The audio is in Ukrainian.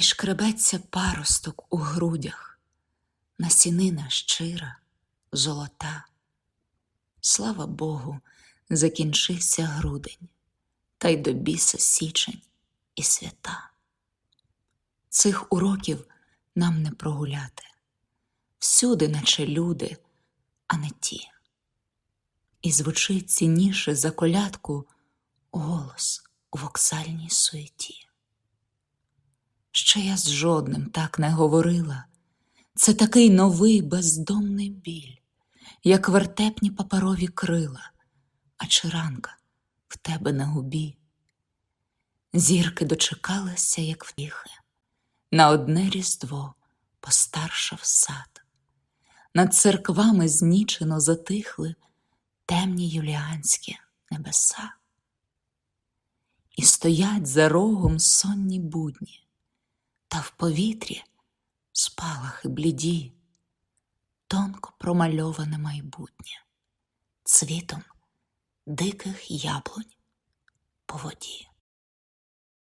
І шкребеться паросток у грудях, насінина щира, золота. Слава Богу, закінчився грудень, та й до біса січень і свята. Цих уроків нам не прогуляти, всюди, наче люди, а не ті. І звучить цінніше за колядку голос у вокзальній суеті. Ще я з жодним так не говорила. Це такий новий бездомний біль, як вертепні паперові крила, а чиранка в тебе на губі. Зірки дочекалися, як втіхи, на одне різдво постаршав сад. Над церквами знічено затихли темні юліанські небеса. І стоять за рогом сонні будні, та в повітрі спалахи бліді, тонко промальоване майбутнє, цвітом диких яблунь по воді.